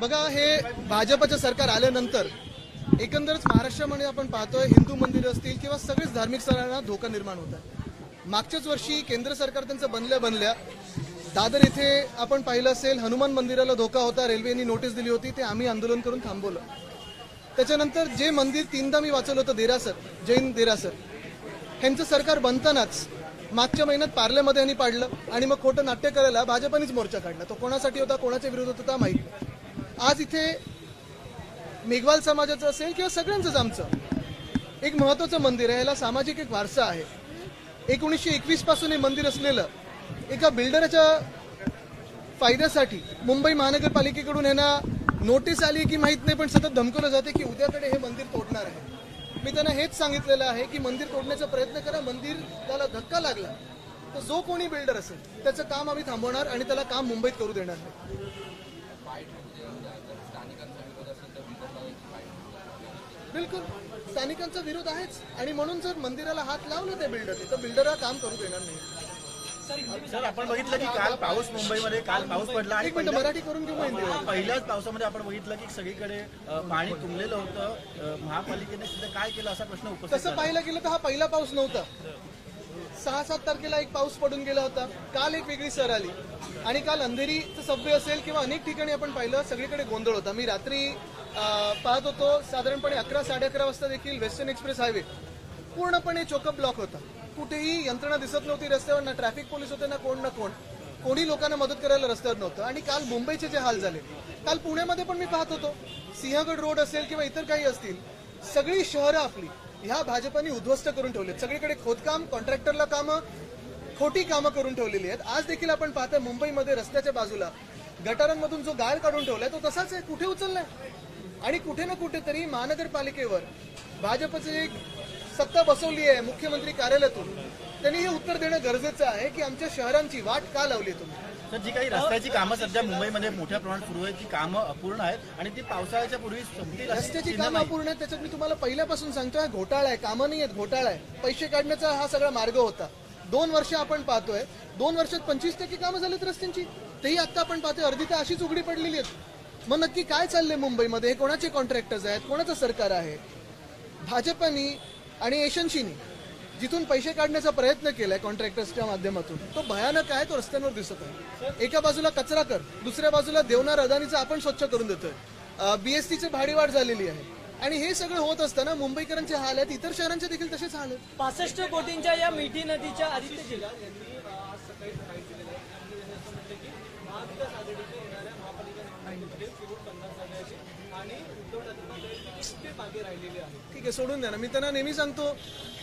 बघा हे भाजपचं सरकार आल्यानंतर एकंदरच महाराष्ट्रामध्ये आपण पाहतोय हिंदू मंदिर असतील किंवा सगळेच धार्मिक स्थळांना धोका निर्माण होत आहे. मागच्याच वर्षी केंद्र सरकार त्यांचं बनल्या बनल्या दादर इथे आपण पाहिलं असेल हनुमान मंदिराला धोका होता रेल्वेनी नोटीस दिली होती ते आम्ही आंदोलन करून थांबवलं. त्याच्यानंतर जे मंदिर तीनदा मी वाचवलं होतं देरासर जैन देरासर ह्यांचं सरकार बनतानाच मागच्या महिन्यात पार्ल्यामध्ये यांनी पाडलं आणि मग खोटं नाट्य करायला भाजपानेच मोर्चा काढला. तो कोणासाठी होता कोणाच्या विरोधात होता माहीत आज इथे मेघवाल समाजाचं असेल किंवा सगळ्यांचंच आमचं एक महत्वाचं मंदिर आहे. याला सामाजिक एक वारसा आहे. एकोणीसशे एकवीसपासून हे मंदिर असलेलं एका बिल्डरच्या फायद्यासाठी मुंबई महानगरपालिकेकडून यांना नोटीस आली की माहीत नाही पण सतत धमकवलं जाते की उद्याकडे हे मंदिर तोडणार आहे. मी त्यांना हेच सांगितलेलं आहे की मंदिर तोडण्याचा प्रयत्न करा मंदिर त्याला धक्का लागला तर जो कोणी बिल्डर असेल त्याचं काम आम्ही थांबवणार आणि त्याला काम मुंबईत करू देणार नाही. बिलकुल. स्थानिकांचा विरोध आहेच. आणि म्हणून जर मंदिराला हात लावलं त्या बिल्डरने तर बिल्डरला काम करू देणार नाही. सर आपण बघितलं की काल पाऊस मुंबईमध्ये काल पाऊस पडला आणि मराठी करून घेऊ. पहिल्याच पावसामध्ये आपण बघितलं की सगळीकडे पाणी तुंबलेलं होतं. महापालिकेने सुद्धा काय केलं असा प्रश्न उपस्थित तसं. पाहिलं गेलं तर हा पहिला पाऊस नव्हता. सहा सात तारखेला एक पाऊस पडून गेला होता. काल एक वेगळी सर आली. आणि काल अंधेरीचं सभ्य असेल किंवा अनेक ठिकाणी आपण पाहिलं सगळीकडे गोंधळ होता. मी रात्री पाहत होतो साधारणपणे अकरा साडे अकरा वाजता देखील वेस्टर्न एक्सप्रेस हायवे पूर्णपणे चोकअप ब्लॉक होता. कुठेही यंत्रणा दिसत नव्हती रस्त्यावर ना ट्रॅफिक पोलीस होते ना कोण ना कोण. कोणी लोकांना मदत करायला रस्त्यावर नव्हतं. आणि काल मुंबईचे जे हाल झाले काल पुण्यामध्ये पण मी पाहत होतो. सिंहगड रोड असेल किंवा इतर काही असतील सगळी शहरं आपली ह्या भाजपाने उद्ध्वस्त करून ठेवलेत. सगळीकडे खोदकाम कॉन्ट्रॅक्टरला कामं खोटी कामं करून ठेवलेली आहेत. आज देखील आपण पाहतोय मुंबईमध्ये रस्त्याच्या बाजूला गटारांमधून जो गाळ काढून ठेवलाय तो तसाच आहे. कुठे उचललाय? आणि कुठे ना कुठेतरी महानगरपालिकेवर भाजपची एक सत्ता बसवली आहे मुख्यमंत्री कार्यालयातून. त्यांनी हे उत्तर देणं गरजेचं आहे की आमच्या शहरांची वाट का लावली तुम्ही? तर जी काही रस्त्याची कामं सध्या मुंबईमध्ये मोठ्या प्रमाणात सुरू आहेत ती कामं अपूर्ण आहेत आणि ती पावसाळ्याच्या पूर्वी संपतील अशी रस्त्याची चिन्ह कामं नाही. अपूर्ण आहेत त्याच्यात मी तुम्हाला पहिल्यापासून सांगतोय घोटाळा आहे कामं नाही आहेत घोटाळा आहे. पैसे काढण्याचा हा सगळा मार्ग होता. दोन वर्ष आपण पाहतोय. दोन वर्षात पंचवीस टक्के कामं झालीत रस्त्यांची. तेही आता आपण पाहतोय. अर्धी तर अशीच उघडी पडलेली आहेत. मग नक्की काय चाललंय मुंबईमध्ये? हे कोणाचे कॉन्ट्रॅक्टर्स आहेत? कोणाचं सरकार आहे? भाजपनी आणि एशन्सीनी जिथून पैसे काढण्याचा प्रयत्न केलाय कॉन्ट्रॅक्टर्सच्या माध्यमातून. तो भयानक आहे तो रस्त्यांवर दिसत आहे. एका बाजूला कचरा कर दुसऱ्या बाजूला देवनार अदानीचा आपण स्वच्छ करून देतोय. बीएसटीची भाडीवाढ झालेली आहे. आणि हे सगळं होत असताना मुंबईकरांचे हाल आहेत इतर शहरांचे देखील तसेच हाल आहेत. पासष्ट कोटींच्या या मिठी नदीच्या आदित्य जिल्हा ठीक आहे सोडून द्या ना. मी त्यांना नेहमी सांगतो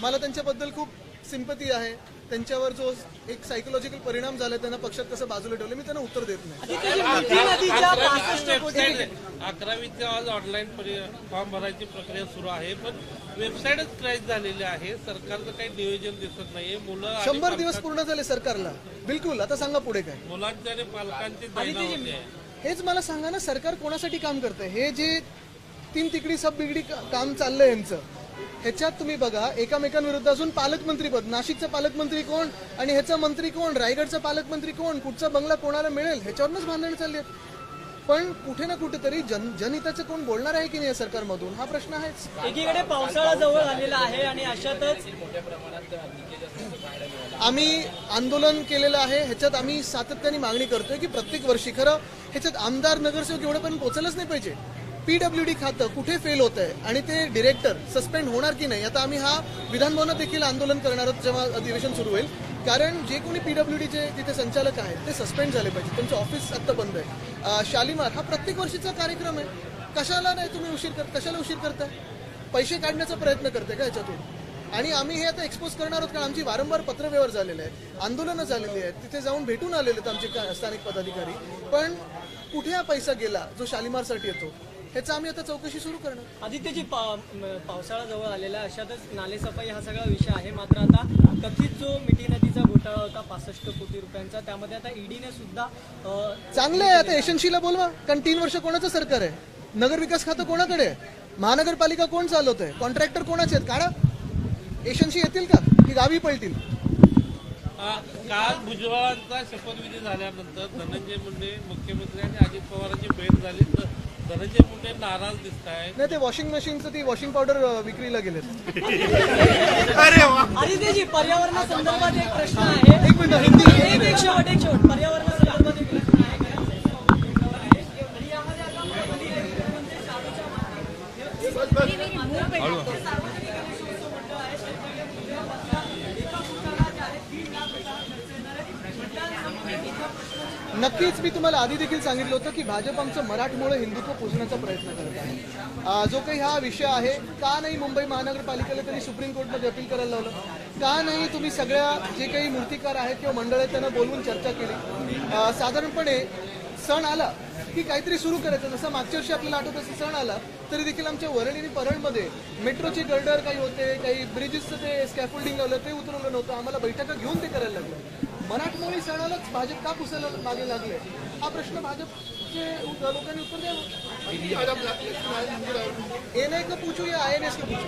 मला त्यांच्याबद्दल खूप सिंपती आहे. त्यांच्यावर जो एक सायकोलॉजिकल परिणाम झाला त्यांना पक्षात कसं बाजूला ठेवलं मी त्यांना उत्तर देत नाही. आदित्यजी मिठी नदीच्या पासष्ट कोटी वेबसाईट अकरावीचे आज ऑनलाईन फॉर्म भरायची प्रक्रिया सुरू आहे पण वेबसाईटच क्रॅश झालेली आहे. सरकारचं काही नियोजन दिसत नाहीये. मुलं शंभर दिवस पूर्ण झाले सरकारला. बिलकुल आता सांगा पुढे काय. मुलांचे आणि पालकांची. हेच मला सांगा ना सरकार कोणासाठी काम करतंय? हे जे तीन तिकडी सब बिगडी काम चाललंय यांचं ह्याच्यात तुम्ही बघा एकामेकांविरुद्ध अजून पालकमंत्री पद. नाशिकचा पालकमंत्री कोण आणि ह्याचा मंत्री कोण? रायगडचा पालकमंत्री कोण? कुठचा बंगला कोणाला मिळेल? ह्याच्यावरूनच भांडणं चालली आहेत. पण कुठे ना कुठेतरी जन जनहिताचं कोण बोलणार आहे की नाही या सरकारमधून? हा प्रश्न आहेच. एकीकडे पावसाळा जवळ आलेला आहे आणि अशातच आम्ही आंदोलन केलेलं आहे. ह्याच्यात आम्ही सातत्याने मागणी करतोय की प्रत्येक वर्षी. खरं ह्याच्यात आमदार नगरसेवक एवढ्यापर्यंत पोहोचलंच नाही पाहिजे. पीडब्ल्यू डी खातं कुठे फेल होत आहे आणि ते डिरेक्टर सस्पेंड होणार की नाही? आता आम्ही हा विधानभवनात देखील आंदोलन करणार आहोत जेव्हा अधिवेशन सुरू होईल. कारण जे कोणी पीडब्ल्यू डीचे तिथे संचालक आहेत ते सस्पेंड झाले पाहिजे. त्यांचं ऑफिस आत्ता बंद आहे. शालिमार हा प्रत्येक वर्षीचा कार्यक्रम आहे. कशाला नाही तुम्ही उशीर कर कशाला उशीर करताय? पैसे काढण्याचा प्रयत्न करते का याच्यातून? आणि आम्ही हे आता एक्सपोज करणार आहोत कारण आमची वारंवार पत्रव्यवहार झालेले आहेत आंदोलनं झालेली आहेत. तिथे जाऊन भेटून आलेले आहेत आमचे स्थानिक पदाधिकारी. पण कुठे हा पैसा गेला जो शालिमारसाठी येतो? ह्याचा आम्ही आता चौकशी सुरू करणार. आदित्यजी पा- पावसाळा जवळ आलेला आहे अशातच नालेसफाई हा सगळा विषय आहे. मात्र आता कथित जो मिठी नदीचा घोटाळा होता पासष्ट कोटी रुपयांचा त्यामध्ये आता ईडीने सुद्धा चांगलं आहे आता एशन्सीला बोलवा कारण तीन वर्ष कोणाचं सरकार आहे? नगर विकास खातं कोणाकडे आहे? महानगरपालिका कोण चालवत आहे? कॉन्ट्रॅक्टर कोणाचे आहेत? काढा. एशन्सी येतील का? की गावी पळतील? काल भुजबळांचा शपथविधी झाल्यानंतर धनंजय मुंडे मुख्यमंत्री आणि अजित पवारांची भेट झाली. तर धनंजय मुंडे नाराज दिसत नाही ते वॉशिंग मशीनचं ती वॉशिंग पावडर विक्रीला गेलेत. आदित्यजी पर्यावरणासंदर्भात एक प्रश्न आहे. एक मिनिट हिंदी एक एक शेवट एक शेवट एक प्रश्न आहे आणि यामध्ये आता मोदी मुख्यमंत्री शाहरुखच्या नक्कीच मी तुम्हाला आधी देखील सांगितलं होतं की भाजप आमचं मराठमोळं हिंदुत्व पोचण्याचा प्रयत्न करत आहे. जो काही हा विषय आहे का नाही मुंबई महानगरपालिकेला त्यांनी सुप्रीम कोर्टमध्ये अपील करायला लावलं? का नाही तुम्ही सगळ्या जे काही मूर्तिकार आहेत किंवा मंडळ आहेत त्यांना बोलवून चर्चा केली? साधारणपणे सण आला की काहीतरी सुरू करायचं. जसं मागच्या वर्षी आपल्याला आठवत असं सण आला तरी देखील आमच्या वरळी आणि परळमध्ये मेट्रोचे गर्डर काही होते काही ब्रिजेसचं ते स्कॅफोल्डिंग लावलं ते उतरवलं नव्हतं. आम्हाला बैठका घेऊन ते करायला लागलं. सणालाच भाजप का पुसायला मागे लागले हा प्रश्न भाजपचे लोकांनी उत्तर द्यावं? एनआय का पूछू या आय का पूछू.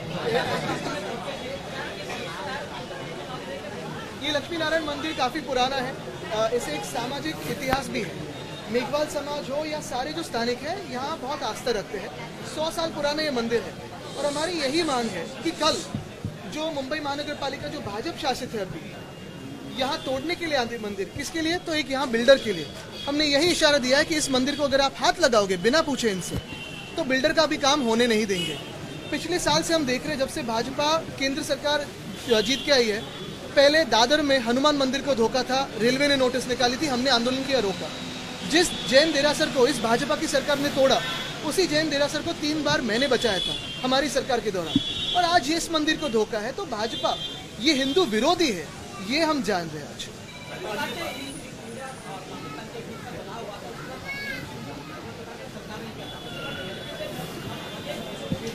ये लक्ष्मी नारायण मंदिर काफ़ी पुराना है। इसे एक सामाजिक इतिहास भी है। मेघवाल समाज हो या सारे जो स्थानिक हैं यहाँ बहुत आस्था रखते हैं। सौ साल पुराना ये मंदिर है। और हमारी यही मांग है कि कल जो मुंबई महानगर पालिका जो भाजपा शासित है अभी यहाँ तोड़ने के लिए आते मंदिर। किसके लिए? तो एक यहाँ बिल्डर के लिए। हमने यही इशारा दिया है कि इस मंदिर को अगर आप हाथ लगाओगे, बिना पूछे इनसे तो बिल्डर का भी काम होने नहीं देंगे। पिछले साल से हम देख रहे हैं, जब से भाजपा केंद्र सरकार जीत के आई है, पहले दादर में हनुमान मंदिर को धोखा था, रेलवे ने नोटिस निकाली थी, हमने आंदोलन किया, रोका। जिस जैन देरासर को, इस भाजपा की सरकार ने तोड़ा, उसी जैन देरासर को तीन बार मैंने बचाया था, हमारी सरकार के दौरान और आज इस मंदिर को धोखा है तो भाजपा, ये हिंदू विरोधी है। ये हम जान रहे हैं आज।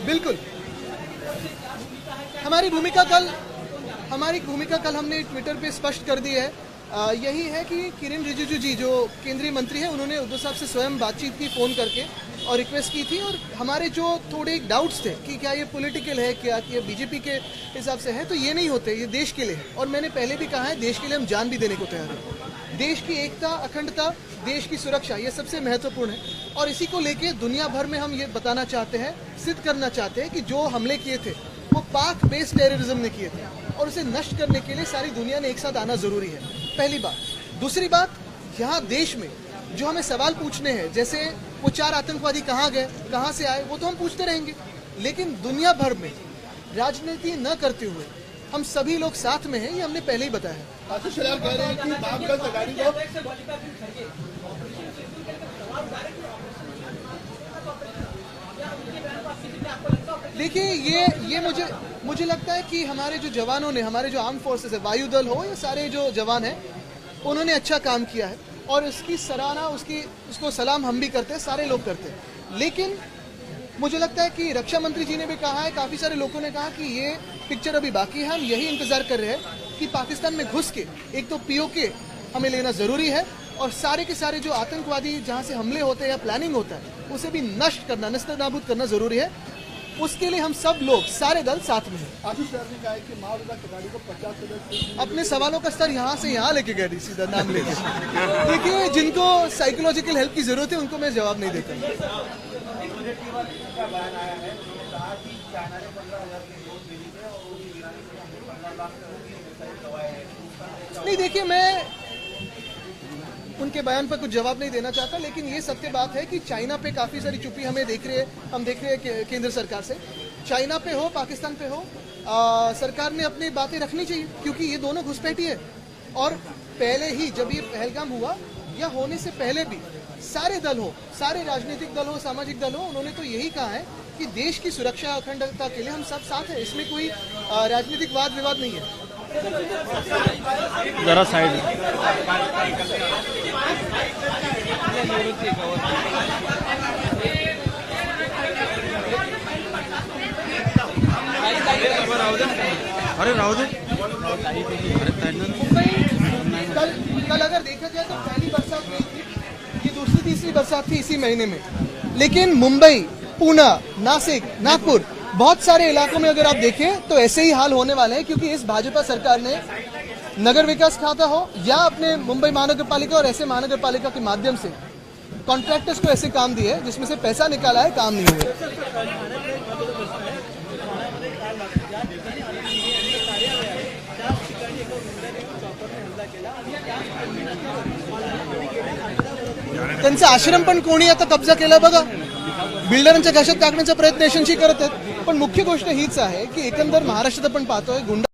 बिल्कुल। हमारी भूमिका कल हमारी भूमिका कल हमने ट्विटर पे स्पष्ट कर दी है। यही है कि किरण रिजिजू जी, जो केंद्रीय मंत्री हैं, उन्होंने उद्धव साहब से स्वयं बातचीत की, फ़ोन करके और रिक्वेस्ट की थी और हमारे जो थोड़े डाउट्स थे कि क्या ये पॉलिटिकल है, क्या ये बीजेपी के हिसाब से है तो ये नहीं होते, ये देश के लिए है। और मैंने पहले भी कहा है, देश के लिए हम जान भी देने को तैयार हैं। देश की एकता, अखंडता, देश की सुरक्षा, ये सबसे महत्वपूर्ण है। और इसी को लेके दुनिया भर में हम ये बताना चाहते हैं, सिद्ध करना चाहते हैं कि जो हमले किए थे, वो पाक बेस्ड टेररिज्म ने किए थे और उसे नष्ट करने के लिए सारी दुनिया ने एक साथ आना ज़रूरी है। पहली बात दूसरी बात यहाँ देश में जो हमें सवाल पूछने हैं जैसे वो चार आतंकवादी कहाँ गए कहाँ से आए वो तो हम पूछते रहेंगे लेकिन दुनिया भर में राजनीति न करते हुए हम सभी लोग साथ में हैं ये हमने पहले ही बताया है देखिए, ये ये मुझे मुझे लगता है कि हमारे जो जवानों ने, हमारे जो आर्म फोर्सेस है वायुदल हो या सारे जो जवान हैं, उन्होंने अच्छा काम किया है और उसकी सराहना, उसकी, उसको सलाम हम भी करते हैं, सारे लोग करते हैं। लेकिन मुझे लगता है कि रक्षा मंत्री जी ने भी कहा है, काफ़ी सारे लोगों ने कहा कि ये पिक्चर अभी बाकी है, हम यही इंतज़ार कर रहे हैं कि पाकिस्तान में घुस के, एक तो पीओके हमें लेना ज़रूरी है और सारे के सारे जो आतंकवादी जहाँ से हमले होते हैं या प्लानिंग होता है, उसे भी नष्ट करना, नष्ट नाबूद करना ज़रूरी है। उसके लिए हम सब लोग सारे दल साथ में हैं। आशीष शेलार ने कहा है कि अघाड़ी को पचास अपने सवालों का स्तर यहाँ से यहाँ लेके गए सीधा नाम लेके। देखिए जिनको साइकोलॉजिकल हेल्प की ज़रूरत है उनको मैं जवाब नहीं देता। नहीं देखिए मैं उनके बयान पर कुछ जवाब नहीं देना चाहता लेकिन ये सत्य बात है कि चाइना पे काफ़ी सारी चुप्पी हमें देख रहे हैं हम देख रहे हैं केंद्र सरकार से। चाइना पे हो पाकिस्तान पे हो आ, सरकार ने अपनी बातें रखनी चाहिए क्योंकि ये दोनों घुसपैठी है। और पहले ही जब ये पहलगाम हुआ या होने से पहले भी सारे दल हो सारे राजनीतिक दल हो सामाजिक दल हो उन्होंने तो यही कहा है कि देश की सुरक्षा अखंडता के लिए हम सब साथ हैं इसमें कोई राजनीतिक वाद विवाद नहीं है। जरा साईड कल कल अगर देखा जाए तो पहली बरसात नहीं थी, ये दूसरी तीसरी बरसात थी इसी महीने में। लेकिन मुंबई पूना नासिक, नागपुर बहुत सारे इलाकों में अगर आप देखें तो ऐसे ही हाल होने वाले हैं, क्योंकि इस भाजपा सरकार ने नगर विकास खाता हो या अपने मुंबई महानगर पालिका और ऐसे महानगर पालिका के माध्यम से कॉन्ट्रैक्टर्स को ऐसे काम दिए जिसमें से पैसा निकाला है, काम नहीं हुए। त्यांचा आश्रम पण कोणी आता कब्जा केला बघा. बिल्डरांच्या घशात टाकण्याचा प्रयत्न यशस्वी करत आहेत. पण मुख्य गोष्ट हीच आहे की एकंदर महाराष्ट्रात आपण पाहतोय गुंडा